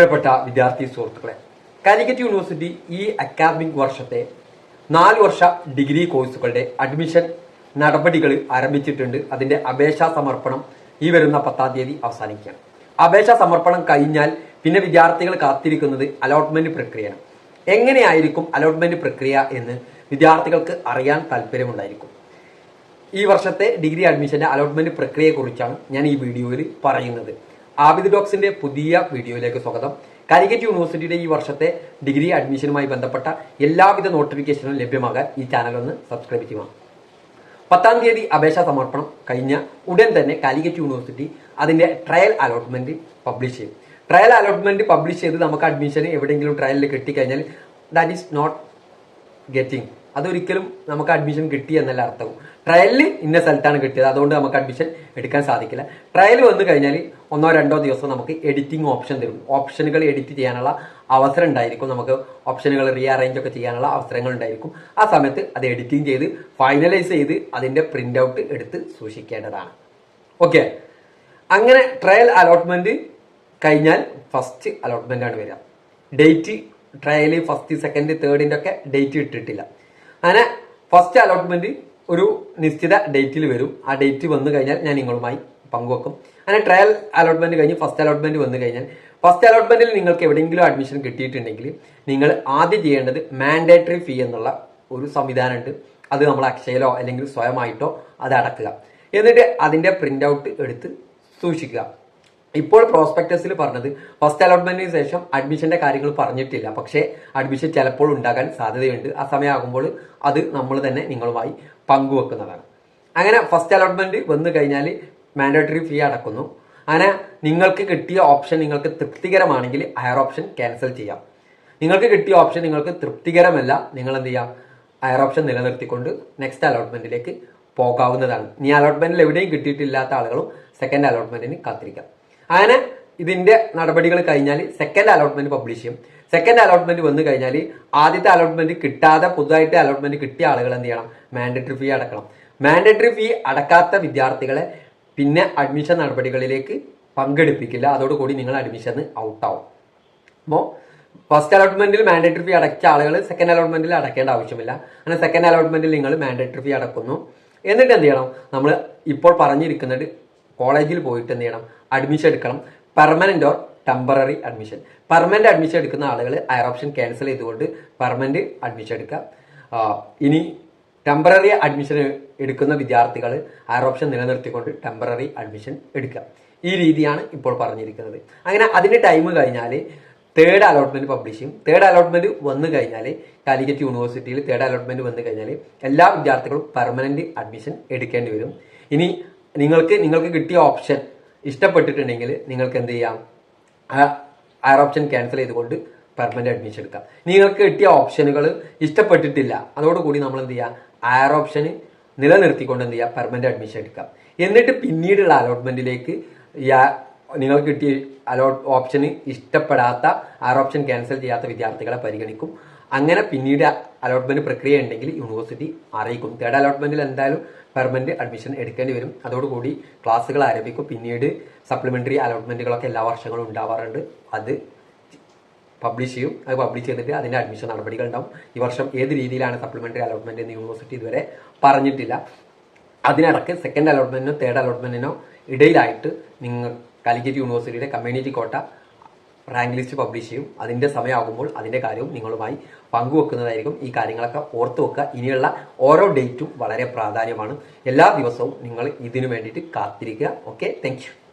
പ്രിയപ്പെട്ട വിദ്യാർത്ഥി സുഹൃത്തുക്കളെ കാലിക്കറ്റ് യൂണിവേഴ്സിറ്റി ഈ അക്കാദമിക് വർഷത്തെ നാല് വർഷ ഡിഗ്രി കോഴ്സുകളുടെ അഡ്മിഷൻ നടപടികൾ ആരംഭിച്ചിട്ടുണ്ട്. അതിന്റെ അപേക്ഷാ സമർപ്പണം ഈ വരുന്ന പത്താം തീയതി അവസാനിക്കുകയാണ്. അപേക്ഷാ സമർപ്പണം കഴിഞ്ഞാൽ പിന്നെ വിദ്യാർത്ഥികൾ കാത്തിരിക്കുന്നത് അലോട്ട്മെന്റ് പ്രക്രിയയാണ്. എങ്ങനെയായിരിക്കും അലോട്ട്മെന്റ് പ്രക്രിയ എന്ന് വിദ്യാർത്ഥികൾക്ക് അറിയാൻ താല്പര്യമുണ്ടായിരിക്കും. ഈ വർഷത്തെ ഡിഗ്രി അഡ്മിഷന്റെ അലോട്ട്മെന്റ് പ്രക്രിയയെക്കുറിച്ചാണ് ഞാൻ ഈ വീഡിയോയിൽ പറയുന്നത്. ആബിദ് ഡോക്സിന്റെ പുതിയ വീഡിയോയിലേക്ക് സ്വാഗതം. കാലിക്കറ്റ് യൂണിവേഴ്സിറ്റിയുടെ ഈ വർഷത്തെ ഡിഗ്രി അഡ്മിഷനുമായി ബന്ധപ്പെട്ട എല്ലാവിധ നോട്ടിഫിക്കേഷനും ലഭ്യമാകാൻ ഈ ചാനൽ ഒന്ന് സബ്സ്ക്രൈബ് ചെയ്യുക. പത്താം തീയതി അപേക്ഷാ സമർപ്പണം കഴിഞ്ഞ ഉടൻ തന്നെ കാലിക്കറ്റ് യൂണിവേഴ്സിറ്റി അതിന്റെ ട്രയൽ അലോട്ട്മെന്റ് പബ്ലിഷ് ചെയ്യും. ട്രയൽ അലോട്ട്മെന്റ് പബ്ലിഷ് ചെയ്ത് നമുക്ക് അഡ്മിഷൻ എവിടെയെങ്കിലും ട്രയലിൽ കിട്ടിക്കഴിഞ്ഞാൽ ദാറ്റ് ഈസ് നോട്ട് ഗെറ്റിംഗ്. അതൊരിക്കലും നമുക്ക് അഡ്മിഷൻ കിട്ടി എന്നല്ല അർത്ഥവും. ട്രയലിൽ ഇന്ന സ്ഥലത്താണ് കിട്ടിയത് അതുകൊണ്ട് നമുക്ക് അഡ്മിഷൻ എടുക്കാൻ സാധിക്കില്ല. ട്രയൽ വന്നു കഴിഞ്ഞാൽ ഒന്നോ രണ്ടോ ദിവസം നമുക്ക് എഡിറ്റിംഗ് ഓപ്ഷൻ തരും. ഓപ്ഷനുകൾ എഡിറ്റ് ചെയ്യാനുള്ള അവസരം ഉണ്ടായിരിക്കും. നമുക്ക് ഓപ്ഷനുകൾ റീഅറേഞ്ച് ഒക്കെ ചെയ്യാനുള്ള അവസരങ്ങൾ ഉണ്ടായിരിക്കും. ആ സമയത്ത് അത് എഡിറ്റിംഗ് ചെയ്ത് ഫൈനലൈസ് ചെയ്ത് അതിന്റെ പ്രിന്റ് ഔട്ട് എടുത്ത് സൂക്ഷിക്കേണ്ടതാണ്. ഓക്കെ അങ്ങനെ ട്രയൽ അലോട്ട്മെന്റ് കഴിഞ്ഞാൽ ഫസ്റ്റ് അലോട്ട്മെന്റ് ആണ് വരിക. ഡേറ്റ് ട്രയൽ ഫസ്റ്റ് സെക്കൻഡ് തേർഡിന്റെ ഒക്കെ ഡേറ്റ് ഇട്ടിട്ടില്ല. അങ്ങനെ ഫസ്റ്റ് അലോട്ട്മെന്റ് ഒരു നിശ്ചിത ഡേറ്റിൽ വരും. ആ ഡേറ്റ് വന്നു കഴിഞ്ഞാൽ ഞാൻ നിങ്ങളുമായി പങ്കുവെക്കും. അങ്ങനെ ട്രയൽ അലോട്ട്മെന്റ് കഴിഞ്ഞ് ഫസ്റ്റ് അലോട്ട്മെന്റ് വന്നു കഴിഞ്ഞാൽ ഫസ്റ്റ് അലോട്ട്മെന്റിൽ നിങ്ങൾക്ക് എവിടെയെങ്കിലും അഡ്മിഷൻ കിട്ടിയിട്ടുണ്ടെങ്കിൽ നിങ്ങൾ ആദ്യം ചെയ്യേണ്ടത് മാൻഡേറ്ററി ഫീ എന്നുള്ള ഒരു സംവിധാനമുണ്ട്. അത് നമ്മൾ അക്ഷയയിലോ അല്ലെങ്കിൽ സ്വയമായിട്ടോ അത് അടക്കുക. എന്നിട്ട് അതിന്റെ പ്രിന്റ് ഔട്ട് എടുത്ത് സൂക്ഷിക്കുക. ഇപ്പോൾ പ്രോസ്പെക്ടസിൽ പറഞ്ഞത് ഫസ്റ്റ് അലോട്ട്മെന്റിന് ശേഷം അഡ്മിഷന്റെ കാര്യങ്ങൾ പറഞ്ഞിട്ടില്ല. പക്ഷേ അഡ്മിഷൻ ചിലപ്പോൾ ഉണ്ടാകാൻ സാധ്യതയുണ്ട്. ആ സമയമാകുമ്പോൾ അത് നമ്മൾ തന്നെ നിങ്ങളുമായി പങ്കുവെക്കുന്നതാണ്. അങ്ങനെ ഫസ്റ്റ് അലോട്ട്മെന്റ് വന്നു കഴിഞ്ഞാൽ മാൻഡേറ്ററി ഫീ അടക്കുന്നു. അങ്ങനെ നിങ്ങൾക്ക് കിട്ടിയ ഓപ്ഷൻ നിങ്ങൾക്ക് തൃപ്തികരമാണെങ്കിൽ ഹയർ ഓപ്ഷൻ ക്യാൻസൽ ചെയ്യാം. നിങ്ങൾക്ക് കിട്ടിയ ഓപ്ഷൻ നിങ്ങൾക്ക് തൃപ്തികരമല്ല നിങ്ങൾ എന്ത് ചെയ്യാം? ഹയർ ഓപ്ഷൻ നിലനിർത്തിക്കൊണ്ട് നെക്സ്റ്റ് അലോട്ട്മെന്റിലേക്ക് പോകാവുന്നതാണ്. ഇനി അലോട്ട്മെന്റിൽ എവിടെയും കിട്ടിയിട്ടില്ലാത്ത ആളുകളും സെക്കൻഡ് അലോട്ട്മെന്റിന് കാത്തിരിക്കാം. അങ്ങനെ ഇതിന്റെ നടപടികൾ കഴിഞ്ഞാൽ സെക്കൻഡ് അലോട്ട്മെന്റ് പബ്ലിഷ് ചെയ്യും. സെക്കൻഡ് അലോട്ട്മെന്റ് വന്നു കഴിഞ്ഞാൽ ആദ്യത്തെ അലോട്ട്മെന്റ് കിട്ടാതെ പുതുതായിട്ട് അലോട്ട്മെന്റ് കിട്ടിയ ആളുകൾ എന്ത് ചെയ്യണം? മാൻഡറ്ററി ഫീ അടക്കണം. മാൻഡറ്ററി ഫീ അടക്കാത്ത വിദ്യാർത്ഥികളെ പിന്നെ അഡ്മിഷൻ നടപടികളിലേക്ക് പങ്കെടുപ്പിക്കില്ല. അതോടുകൂടി നിങ്ങൾ അഡ്മിഷൻ ഔട്ടാവും അപ്പോൾ ഫസ്റ്റ് അലോട്ട്മെന്റിൽ മാൻഡേറ്ററി ഫീ അടച്ച ആളുകൾ സെക്കൻഡ് അലോട്ട്മെന്റിൽ അടക്കേണ്ട ആവശ്യമില്ല. അങ്ങനെ സെക്കൻഡ് അലോട്ട്മെന്റിൽ നിങ്ങൾ മാൻഡേറ്ററി ഫീ അടക്കുന്നു. എന്നിട്ട് എന്ത് ചെയ്യണം? നമ്മൾ ഇപ്പോൾ പറഞ്ഞിരിക്കുന്നത് കോളേജിൽ പോയിട്ട് എന്ത് ചെയ്യണം? അഡ്മിഷൻ എടുക്കണം. Permanent or temporary admission permanent admission എടുക്കുന്ന ആളുകൾ ഹയർ ഓപ്ഷൻ ക്യാൻസൽ ചെയ്തുകൊണ്ട് പെർമനന്റ് അഡ്മിഷൻ എടുക്കുക. ഇനി ടെമ്പററി അഡ്മിഷൻ എടുക്കുന്ന വിദ്യാർത്ഥികൾ ഹയർ ഓപ്ഷൻ നിലനിർത്തിക്കൊണ്ട് ടെമ്പററി അഡ്മിഷൻ എടുക്കുക. ഈ രീതിയാണ് ഇപ്പോൾ പറഞ്ഞിരിക്കുന്നത്. അങ്ങനെ അതിന്റെ ടൈം കഴിഞ്ഞാൽ തേർഡ് അലോട്ട്മെന്റ് പബ്ലിഷ് ചെയ്യും. തേർഡ് അലോട്ട്മെന്റ് വന്നു കഴിഞ്ഞാൽ കാലിക്കറ്റ് യൂണിവേഴ്സിറ്റിയിൽ തേർഡ് അലോട്ട്മെന്റ് വന്നു കഴിഞ്ഞാൽ എല്ലാ വിദ്യാർത്ഥികളും പെർമനന്റ് അഡ്മിഷൻ എടുക്കേണ്ടി വരും. ഇനി നിങ്ങൾക്ക് നിങ്ങൾക്ക് കിട്ടിയ ഓപ്ഷൻ ഇഷ്ടപ്പെട്ടിട്ടുണ്ടെങ്കിൽ നിങ്ങൾക്ക് എന്ത് ചെയ്യാം? ഹയർ ഓപ്ഷൻ ക്യാൻസൽ ചെയ്തുകൊണ്ട് പെർമനന്റ് അഡ്മിഷൻ എടുക്കാം. നിങ്ങൾക്ക് കിട്ടിയ ഓപ്ഷനുകൾ ഇഷ്ടപ്പെട്ടിട്ടില്ല. അതോടുകൂടി നമ്മൾ എന്ത് ചെയ്യാം? ഹയർ ഓപ്ഷന് നിലനിർത്തിക്കൊണ്ട് എന്ത് ചെയ്യാം? പെർമനന്റ് അഡ്മിഷൻ എടുക്കാം. എന്നിട്ട് പിന്നീടുള്ള അലോട്ട്മെന്റിലേക്ക് നിങ്ങൾക്ക് കിട്ടിയ അലോട്ട് ഓപ്ഷന് ഇഷ്ടപ്പെടാത്ത ആർ ഓപ്ഷൻ ക്യാൻസൽ ചെയ്യാത്ത വിദ്യാർത്ഥികളെ പരിഗണിക്കും. അങ്ങനെ പിന്നീട് അലോട്ട്മെന്റ് പ്രക്രിയ ഉണ്ടെങ്കിൽ യൂണിവേഴ്സിറ്റി അറിയിക്കും. തേർഡ് അലോട്ട്മെന്റിൽ എന്തായാലും പെർമനന്റ് അഡ്മിഷൻ എടുക്കേണ്ടി വരും. അതോടുകൂടി ക്ലാസ്സുകൾ ആരംഭിക്കും. പിന്നീട് സപ്ലിമെന്ററി അലോട്ട്മെന്റുകളൊക്കെ എല്ലാ വർഷങ്ങളും ഉണ്ടാവാറുണ്ട്. അത് പബ്ലിഷ് ചെയ്യും. അത് പബ്ലിഷ് ചെയ്തിട്ട് അതിന്റെ അഡ്മിഷൻ നടപടികൾ ഉണ്ടാവും. ഈ വർഷം ഏത് രീതിയിലാണ് സപ്ലിമെന്ററി അലോട്ട്മെന്റ് എന്ന് യൂണിവേഴ്സിറ്റി ഇതുവരെ പറഞ്ഞിട്ടില്ല. അതിനിടക്ക് സെക്കൻഡ് അലോട്ട്മെന്റിനോ തേർഡ് അലോട്ട്മെന്റിനോ ഇടയിലായിട്ട് നിങ്ങൾ കാലിക്കറ്റ് യൂണിവേഴ്സിറ്റിയുടെ community quota rank list publish ചെയ്യും. അതിന്റെ സമയമാകുമ്പോൾ അതിന്റെ കാര്യവും നിങ്ങളുമായി പങ്കുവെക്കുന്നതായിരിക്കും. ഈ കാര്യങ്ങളൊക്കെ ഓർത്തു വെക്കുക. ഇനിയുള്ള ഓരോ ഡേറ്റും വളരെ പ്രാധാന്യമാണ്. എല്ലാ ദിവസവും നിങ്ങൾ ഇതിനു വേണ്ടിയിട്ട് കാത്തിരിക്കുക. Okay thank